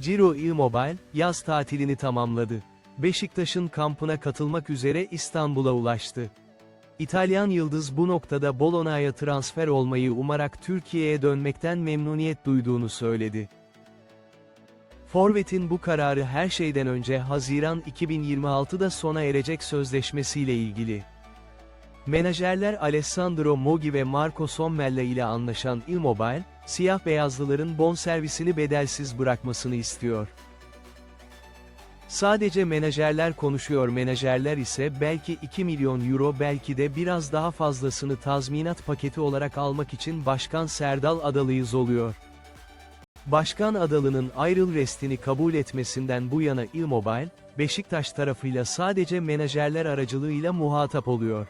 Ciro Immobile, yaz tatilini tamamladı. Beşiktaş'ın kampına katılmak üzere İstanbul'a ulaştı. İtalyan yıldız bu noktada Bologna'ya transfer olmayı umarak Türkiye'ye dönmekten memnuniyet duyduğunu söyledi. Forvet'in bu kararı her şeyden önce Haziran 2026'da sona erecek sözleşmesiyle ilgili. Menajerler Alessandro Mogi ve Marco Sommella ile anlaşan Immobile, siyah beyazlıların bonservisini bedelsiz bırakmasını istiyor. Sadece menajerler konuşuyor menajerler ise belki 2 milyon euro belki de biraz daha fazlasını tazminat paketi olarak almak için Başkan Serdal Adalı'yız oluyor. Başkan Adalı'nın ayrıl restini kabul etmesinden bu yana Immobile, Beşiktaş tarafıyla sadece menajerler aracılığıyla muhatap oluyor.